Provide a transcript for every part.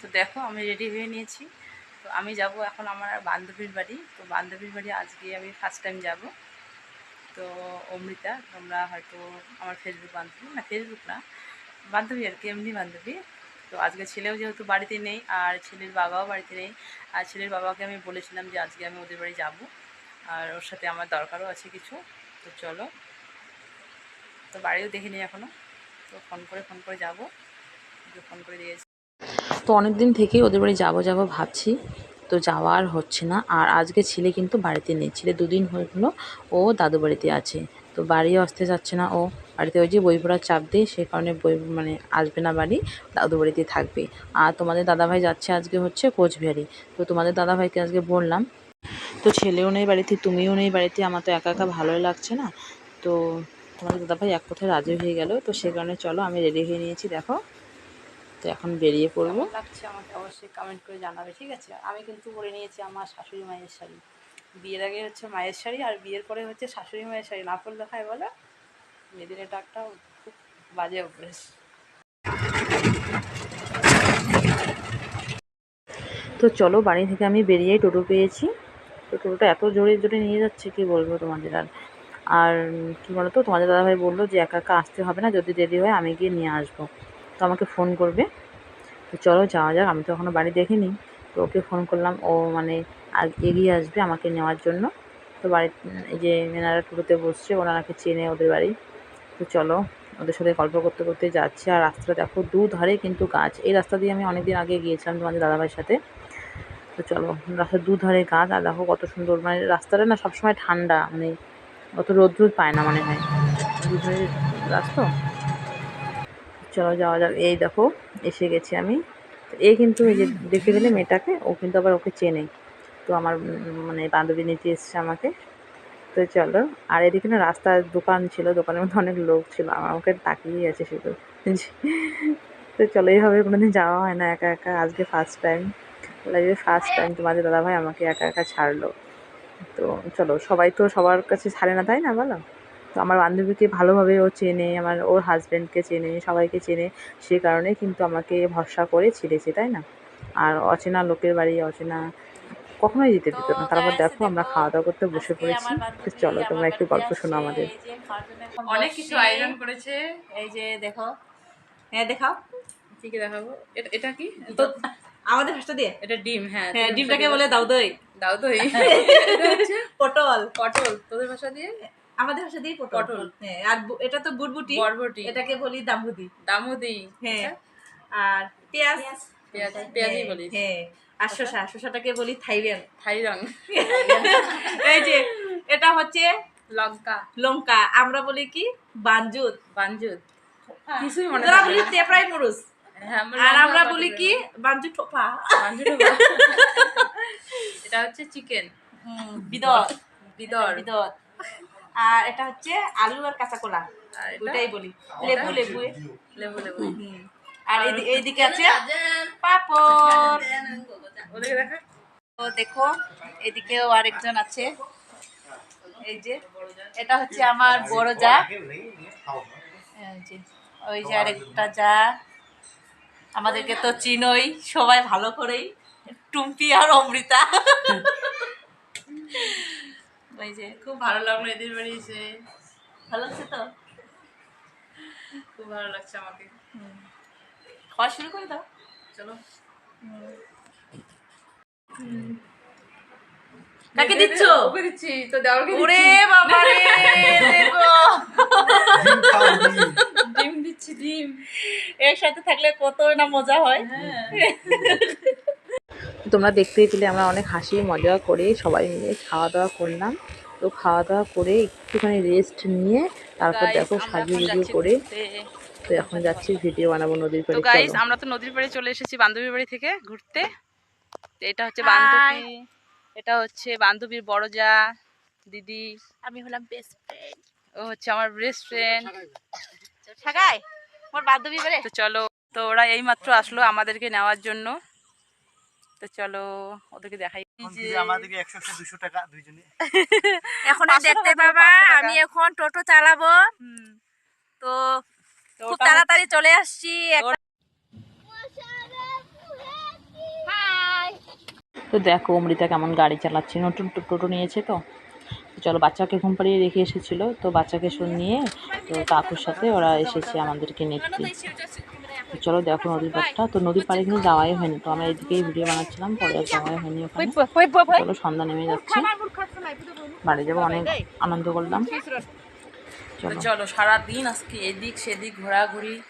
তো দেখো, আমি রেডি হয়ে নিয়েছি। তো আমি যাব এখন আমার বান্ধবীর বাড়ি। তো বান্ধবীর বাড়ি আজকে আমি ফার্স্ট টাইম যাব। তো অমৃতা, তোমরা হয়তো আমার ফেসবুক বান্ধবী। না ফেসবুক না, বান্ধবী আর কি, এমনি বান্ধবী। তো আজকে ছেলেও যেহেতু বাড়িতে নেই, আর ছেলের বাবাও বাড়িতে নেই, আর ছেলের বাবাকে আমি বলেছিলাম যে আজকে আমি ওদের বাড়ি যাব। আর ওর সাথে আমার দরকারও আছে কিছু। তো চলো। তো বাড়িও দেখিনি এখনও তো ফোন করে ফোন করে যাব। ফোন করে দিয়েছি তো অনেক দিন থেকেই ওদের বাড়ি যাব যাব ভাবছি। তো যাওয়া আর হচ্ছে না। আর আজকে ছেলে কিন্তু বাড়িতে নেই। ছেলে দুদিন হয়ে হলো ও দাদু বাড়িতে আছে। তো বাড়িও আসতে যাচ্ছে না ও। বাড়িতে ওই যে বই পড়ার চাপ দিয়ে সেই কারণে বই মানে আসবে না বাড়ি দাদু বাড়িতে থাকবে। আর তোমাদের দাদাভাই যাচ্ছে আজকে হচ্ছে কোচবিহারি। তো তোমাদের দাদাভাইকে আজকে বললাম, তো ছেলেও নেই বাড়িতে, তুমিও নেই বাড়িতে, আমার তো একা একা ভালোই লাগছে না। তো তোমাদের দাদাভাই এক কথায় রাজি হয়ে গেল। তো সে কারণে চলো আমি রেডি হয়ে নিয়েছি। দেখো তো এখন বেরিয়ে পড়ব। লাগছে আমাকে অবশ্যই কমেন্ট করে জানাবে ঠিক আছে? আমি কিন্তু পরে নিয়েছি আমার শাশুড়ি মায়ের শাড়ি। বিয়ের আগে হচ্ছে মায়ের শাড়ি আর বিয়ের পরে হচ্ছে শাশুড়ি মায়ের শাড়ি। না পরলে হয় বলো? মেয়েদের এটা একটা খুব বাজে অভ্যেস। তো চলো বাড়ি থেকে আমি বেরিয়েই টোটো পেয়েছি। তো টোটোটা এত জোরে জোরে নিয়ে যাচ্ছে কি বলব তোমাদের আর? আর কী বলতো? তোমাদের দাদাভাই বলল যে একা একা আসতে হবে না যদি দেরি হয় আমি গিয়ে নিয়ে আসব। তো আমাকে ফোন করবে। তো চলো যাওয়া যাক, আমি তো এখনও বাড়ি দেখিনি। তো ওকে ফোন করলাম, ও মানে এগিয়ে আসবে আমাকে নেওয়ার জন্য। তো বাড়ি, এই যে এনারা টোটোতে বসছে ওনারাকে চেনে ওদের বাড়ি। তো চলো, ওদের সাথে গল্প করতে করতে যাচ্ছে। আর রাস্তাটা দেখো দুধারে কিন্তু গাছ। এই রাস্তা দিয়ে আমি অনেকদিন আগে গিয়েছিলাম তোমাদের দাদাভাইয়ের সাথে। তো চলো, রাস্তার দুধারে গাছ, আর দেখো কত সুন্দর। মানে রাস্তাটা না সবসময় ঠান্ডা মানে অত রোদ্র পায় না মনে হয়। দুধারে রাস্তা? চলো যাওয়া যাক। এই দেখো, এসে গেছি আমি। এই কিন্তু এই যে দেখে গেলে মেয়েটাকে, ও কিন্তু আবার ওকে চেনে। তো আমার মানে বান্ধবী নিতে এসছে আমাকে। তো চলো, আর এদিকে না রাস্তার দোকান ছিল, দোকানের মধ্যে অনেক লোক ছিল। আমাকে তাকিয়েই আছে শুধু। তো চলো, এইভাবে কোনোদিন যাওয়া হয় না, একা একা। আজকে ফার্স্ট টাইম লাগে ফার্স্ট টাইম তোমাদের দাদাভাই আমাকে একা একা ছাড়লো। তো চলো, সবাই তো সবার কাছে ছাড়ে না, তাই না বলো? তো আমার বান্ধবীকে ভালোভাবে ও চেনে আমার ওর হাজব্যান্ডকে চেনে সবাইকে চেনে সে কারণে কিন্তু আমাকে ভরসা করে ছেড়েছে তাই না? আর অচেনা লোকের বাড়ি অচেনা কখনোই যেতে দিত না। তারপর দেখো আমরা খাওয়া দাওয়া করতে বসে পড়েছি। চলো তোমরা একটু গল্প শোনো আমাদের। অনেক কিছু আয়োজন করেছে। এই যে দেখো। হ্যাঁ দেখাও। কি কি দেখাবো। এটা কি? তো আমাদের ভাষা দিয়ে? এটা ডিম হ্যাঁ হ্যাঁ ডিমটাকে বলে দাও দই। দাও দই। পটল। পটল। তোদের ভাষা দিয়ে? আমাদের ভাষা দিয়ে পটল। হ্যাঁ আর এটা তো বুটবুটি। বরবটি। এটাকে বলি দামবুদি দামুদি হ্যাঁ আর পেঁয়াজ। পেঁয়াজ। পেঁয়াজই হ্যাঁ, বলি। হ্যাঁ আর শসা। শসাটাকে বলি থাইল্যান্ড থাইরং এই যে এটা হচ্ছে লঙ্কা। লঙ্কা। আমরা বলি কি? বাঞ্জুত বাঞ্জুত কিছুই মনে তোরা বলি না। তেপড়াই মরুস। হ্যাঁ, আর আমরা বলি কি? বাঞ্জু টোপা। এটা হচ্ছে চিকেন। বিদর। বিদর। বিদর। আর এটা হচ্ছে আলু আর কাঁচা কলা। ওটাই বলি। লেবু লেবু লেবু। লেবু। আর এইদিকে আছে পাপড়। তো দেখো। এদিকেও আরেকজন আছে। এই যে এটা হচ্ছে আমার বড় যা ওই যে আরেকটা যা। আমাদেরকে তো চিনই সবাই ভালো করেই। টুম্পি আর অমৃতা। ওই যে খুব ভালো লাগল এদের বাড়ি এসে। ভালো আছে তো? খুব ভালো লাগছে আমাকে। খাওয়া শুরু করে দাও। চলো। কাকে দিচ্ছ? ওকে দিচ্ছি তো দেওয়ারকে ওরে বাবা রে দেখো ডিম দিচ্ছি ডিম। একসাথে থাকলে কত না মজা হয়। হ্যাঁ। তোমরা দেখতেই পেলে আমরা অনেক হাসি মজা করে সবাই মিলে খাওয়া দাওয়া করলাম। তো খাওয়া দাওয়া করে একটুখানি রেস্ট নিয়ে তারপর দেখো সাজু গুজু করে তো এখন যাচ্ছি ভিডিও বানাবো নদীর তো পাড়ে গাইস আমরা তো নদীর পাড়ে চলে এসেছি বান্ধবীর বাড়ি থেকে ঘুরতে। তো এটা হচ্ছে বান্ধবী এটা হচ্ছে বান্ধবীর বড় যা দিদি। আমি হলাম বেস্ট ফ্রেন্ড ও হচ্ছে আমার বেস্ট ফ্রেন্ড সাগাই আমার বান্ধবী বাড়ি তো চলো তো ওরা এইমাত্র আসলো আমাদেরকে নেওয়ার জন্য। তো চলো ওদেরকে দেখাই এখন। দেখতে পাবা আমি এখন টোটো চালাবো। তো তো খুব তাড়াতাড়ি চলে আসছি। তো দেখো অমৃতা কেমন গাড়ি চালাচ্ছে। নতুন টোটো নিয়েছে তো। তো চলো বাচ্চাকে ঘুম পাড়িয়ে রেখে এসেছিল। তো বাচ্চাকে শুন নিয়ে তো কাকুর সাথে ওরা এসেছে আমাদেরকে নিতে তো চলো দেখো নদীর পাড়টা তো নদীর পাড়ে কিন্তু যাওয়াই হয়নি। তো আমরা এদিকেই ভিডিও বানাচ্ছিলাম পরে আর যাওয়াই হয়নি ওখানে। চলো সন্ধ্যা নেমে যাচ্ছে। বাড়ি যাব অনেক আনন্দ করলাম। চলো। চলো সারাদিন আজকে এদিক সেদিক ঘোরাঘুরি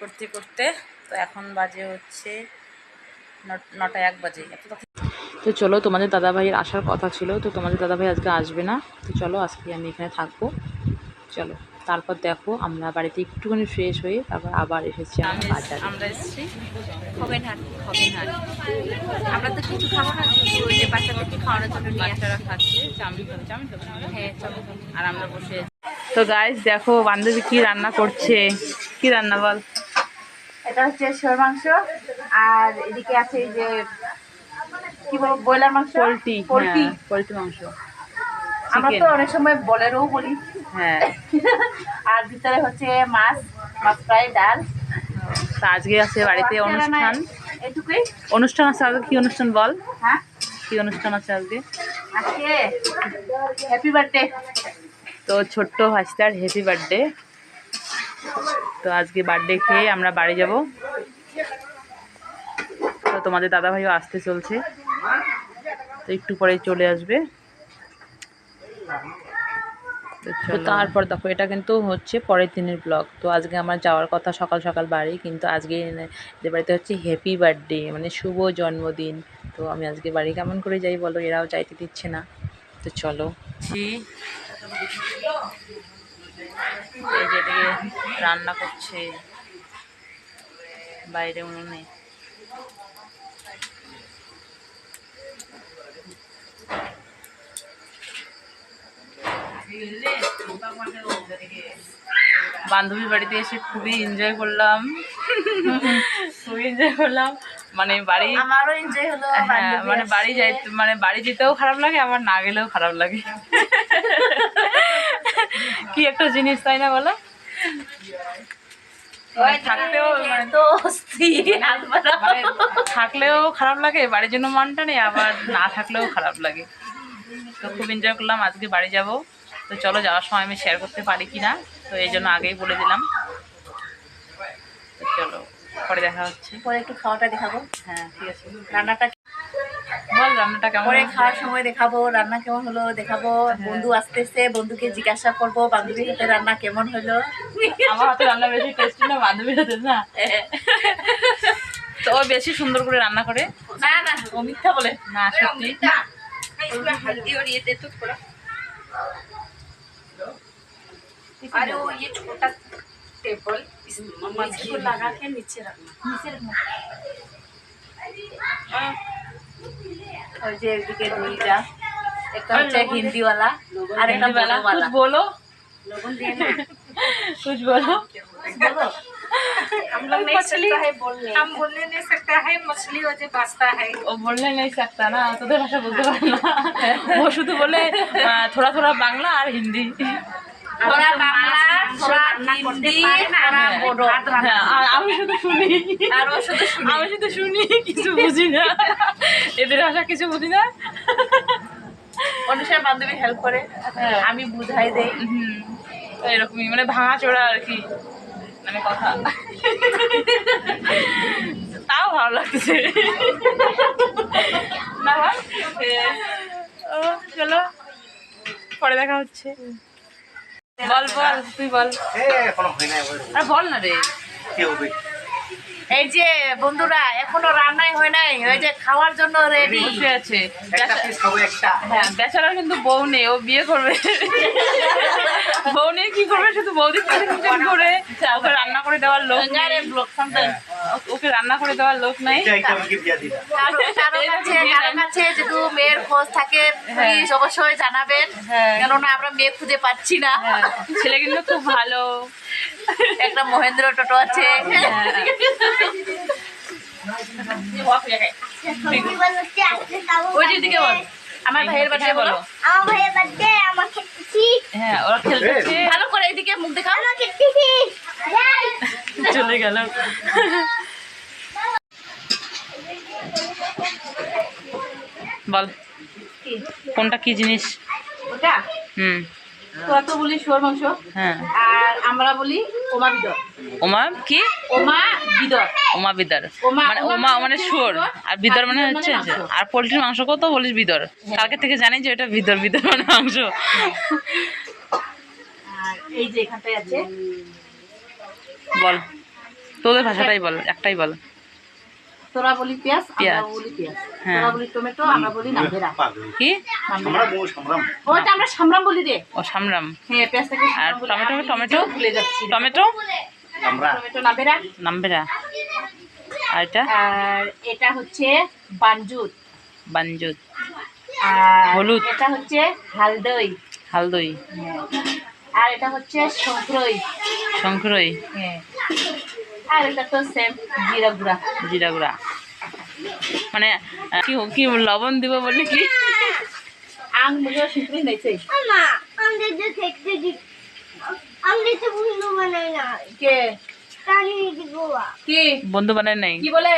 করতে করতে। তো এখন বাজে হচ্ছে ন- নটা এক বাজে। তো চলো তোমাদের দাদাভাইয়ের আসার কথা ছিল। তো তোমাদের দাদাভাই আজকে আসবে না। তো চলো আজকে আমি এখানে থাকব। চলো। তারপর দেখো আমরা বাড়িতে একটুখানি ফ্রেশ হয়ে তারপর আবার এসেছি আমরা বাজারে। আমরা এসেছি খগেনহাট খগেনহাট। আমরা তো কিছু খাব না ওই যে বাচ্চাদেরকে খাওয়ানোর জন্য নিয়ে আসি বাচ্চারা খাচ্ছে চাউমিন খাবে চাউমিন খাবে হ্যাঁ আর আমরা বসে তো গাইস দেখো বান্ধবী কি রান্না করছে? কি রান্না বল? এটা হচ্ছে শোর মাংস আর এদিকে আছে এই যে কি বলব ব্রয়লার মাংস? Poultry poultry. হ্যাঁ, পোলট্রি মাংস। আমরা তো অনেক সময় বলেরও বলি। হ্যাঁ। আর ভিতরে হচ্ছে মাছ মাছ ফ্রাই ডাল। আজকে আছে বাড়িতে অনুষ্ঠান। এটুকুই। অনুষ্ঠান আছে আজকে কি অনুষ্ঠান বল? হ্যাঁ? কি অনুষ্ঠান আছে আজকে? আজকে হ্যাপি বার্থডে তো ছোট্ট ভাস্তার হ্যাপি বার্থডে তো আজকে বার্থডে খেয়ে আমরা বাড়ি যাব। তো তোমাদের দাদাভাইও আসতে চলছে। তো একটু পরে চলে আসবে। তো তারপর দেখো এটা কিন্তু হচ্ছে পরের দিনের ব্লগ তো আজকে আমার যাওয়ার কথা সকাল সকাল বাড়ি কিন্তু আজকে এদের বাড়িতে হচ্ছে হ্যাপি বার্থডে মানে শুভ জন্মদিন। তো আমি আজকে বাড়ি কেমন করে যাই বলো এরাও যাইতে দিচ্ছে না। তো চলো। রান্না করছে। বাইরে উনুনে। বান্ধবীর বাড়িতে এসে খুবই এনজয় করলাম। খুবই এনজয় করলাম। মানে বাড়ি আমারও এনজয় হলো হ্যাঁ মানে বাড়ি যাইতে মানে বাড়ি যেতেও খারাপ লাগে আমার না গেলেও খারাপ লাগে। কি একটা জিনিস তাই না বলো? মানে মানে মানে থাকলেও খারাপ লাগে বাড়ির জন্য মনটা নেই আবার না থাকলেও খারাপ লাগে। তো খুব এনজয় করলাম আজকে বাড়ি যাব। তো চলো যাওয়ার সময় আমি শেয়ার করতে পারি কি না তো এই জন্য আগেই বলে দিলাম। তো চলো পরে দেখা হচ্ছে। পরে একটু খাওয়াটা দেখাবো। হ্যাঁ ঠিক আছে। রান্নাটা বল রান্নাটা কেমন পরে খাওয়ার সময় দেখাবো রান্না কেমন হলো দেখাবো। বন্ধু আসতেছে বন্ধুকে জিজ্ঞাসা করব বান্ধবীর হাতে রান্না কেমন হলো। আমার হাতে রান্না বেশি টেস্টি না বান্ধবীর হাতে না। তো ও বেশি সুন্দর করে রান্না করে। না না ও মিথ্যা বলে। না সত্যি। अरे वो ये छोटा टेबल इस इसको लगा के नीचे रखना नीचे रखना और जे এদিকে দুইটা একটা হচ্ছে হিন্দি वाला আর একটা वाला বড় कुछ वाला बोलो लोगों দিয়ে না कुछ बोलो বলো हम लोग नहीं सकता है बोलने हम बोलने नहीं सकता है मछली वजह बाजता है ও বললে নেই सकता না তোদের ভাষা বলতে পারে না ও শুধু বলে আহ, থোড়া থোড়া বাংলা আর হিন্দি তোরা বাংলা তোরা হিন্দি তোরা হ্যাঁ, বড়। হ্যাঁ, আমি শুধু শুনি। আর ও শুধু শুনি। আমি শুধু শুনি কিছু বুঝি না। এদের আশা কিছু বুঝি না। অনুষ্ঠান বান্ধবী হেল্প করে। হ্যাঁ। আমি বুঝাই দেই। এরকমই মানে ভাঙা চোরা আর কি মানে কথা। তাও ভালো লাগছে না চলো পরে দেখা হচ্ছে। বল বল তুই বল। আর বল না রে। কি এই যে বন্ধুরা এখনও রান্নাই হয় নাই। ওই যে খাওয়ার জন্য রেডি বসে আছে। হ্যাঁ বেচারার কিন্তু বউ নেই ও বিয়ে করবে। বউ নেই কি করবে শুধু বৌদি করে। রান্না করে দেওয়ার লোক ওকে রান্না করে দেওয়ার লোক নাই। কারও কাছে কারও মেয়ের খোঁজ থাকে প্লিজ অবশ্যই জানাবেন। হ্যাঁ। কেননা আমরা মেয়ে খুঁজে পাচ্ছি না। হ্যাঁ, ছেলে কিন্তু খুব ভালো। একটা মহেন্দ্র টোটো আছে। ওই দিকে বল। আমার ভাইয়ের বাচ্চা বলো। আমার ভাইয়ের বার্থডে আমার খেতেছি হ্যাঁ ওরা খেলতেছে। ভালো করে এইদিকে মুখ দেখাও। যাই চলে গেল বল। কোনটা কি জিনিস? ওটা? হুম। তোরা তো বলি শুয়োর মাংস। হ্যাঁ। আর আমরা বলি ওমা বিদর। ওমা কি? ওমা বিদর। ওমা বিদর। মানে ওমা মানে মানে শুয়োর, আর বিদর মানে হচ্ছে মানে। আর পোলট্রির মাংস কত বলিস বিদর? কালকে থেকে জানি যে এটা বিদর বিদর মানে মাংস। এই যে এখানটায় আছে। বল। তোদের ভাষাটাই বল একটাই বল। তোরা বলি পেঁয়াজ আমরা। বলি পেঁয়াজ। হ্যাঁ। তোরা বলি টমেটো আমরা বলি নাভেরা কি? আমরা বউ সংগ্রাম ওটা আমরা সামরাম বলি রে। ও সামরাম। হ্যাঁ পেঁয়াজটাকে আর টমেটো টমেটো? ভুলে যাচ্ছি। টমেটো? আমরা টমেটো নাভেরা নাম্বেরা। আর এটা? আর এটা হচ্ছে বানজুত। আর হলুদ। এটা হচ্ছে হালদই। হালদই। আর এটা হচ্ছে শঙ্করই। শঙ্করই। হ্যাঁ। আর এটা তো সেম জিরা গুঁড়া। জিরা গুঁড়া। মানে কি কি লবণ দিব বলি কি? আং আমাদের যে দেখতে দি আমাদের তো বন্ধু বানাই না। কে? দিব কি? বন্ধু বানায় নাই। কি বলে?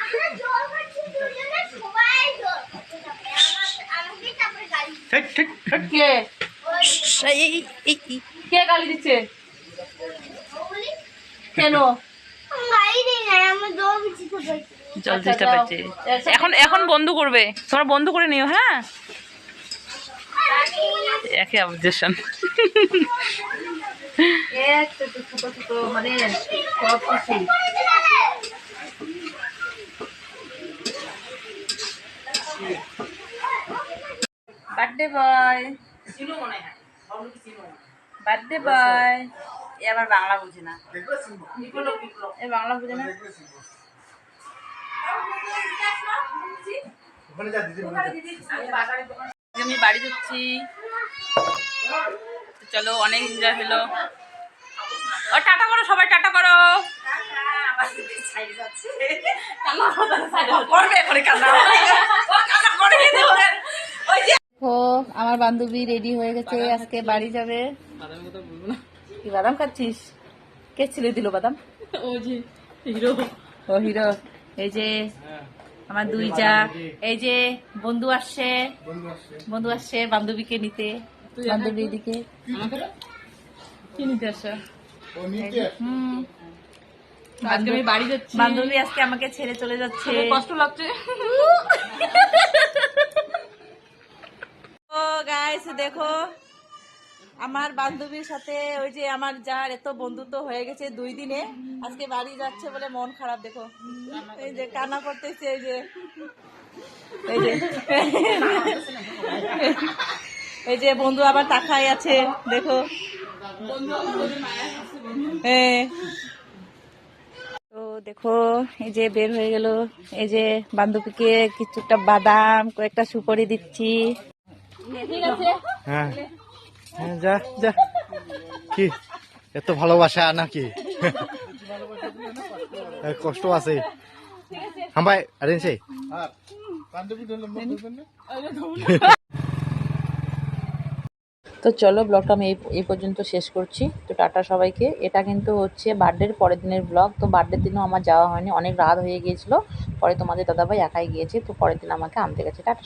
আমরা জল খাচ্ছি দুজনে সবাই জল আমাকে তারপরে গালি ঠিক ঠিক ঠিক। কে। কে গালি দিচ্ছে? কেন? জল বিচি তো পাইছি জল আচ্ছা। পাচ্ছি এখন এখন বন্ধ করবে। তোমরা বন্ধ করে নিও হ্যাঁ? একে অবজেকশন মানে বার্থডে বয় বার্থডে বয় এ আবার বাংলা বুঝে না। এ বাংলা বুঝে না? আমি বাড়ি যাচ্ছি। চলো অনেক এনজয় হলো। ও টাটা করো সবাই টাটা করো। ও আমার বান্ধবী রেডি হয়ে গেছে আজকে বাড়ি যাবে। কি বাদাম খাচ্ছিস? কে ছিলে দিল বাদাম? ও জি হিরো। ও হিরো। এই যে আমার দুই যা। এই যে বন্ধু আসছে। বন্ধু আসছে। বান্ধবীকে নিতে। বান্ধবী এদিকে কি নিতে আসা? হুম। আজকে আমি বাড়ি যাচ্ছি। বান্ধবী আজকে আমাকে ছেড়ে চলে যাচ্ছে। কষ্ট লাগছে। ও গাইস দেখো। আমার বান্ধবীর সাথে ওই যে আমার যার এত বন্ধুত্ব হয়ে গেছে দুই দিনে, আজকে বাড়ি যাচ্ছে বলে মন খারাপ, দেখো। এই যে কান্না করতেছে, এই যে। এই যে। এই যে বন্ধু আবার তাকাই আছে, দেখো। তো দেখো, এই যে বের হয়ে গেল। এই যে বান্ধবীকে কিছুটা বাদাম, কয়েকটা সুপারি দিচ্ছি। হ্যাঁ। যা যা। কি? এত ভালোবাসা নাকি? কষ্ট আছে। হাম্বাই আরেনছে তো চলো ব্লগটা আমি এই পর্যন্ত শেষ করছি। তো টাটা সবাইকে। এটা কিন্তু হচ্ছে বার্থডের পরের দিনের ব্লগ তো বার্থডের দিনও আমার যাওয়া হয়নি। অনেক রাত হয়ে গিয়েছিল। পরে তোমাদের দাদাভাই একাই গিয়েছে। তো পরের দিন আমাকে আনতে গেছে। টাটা।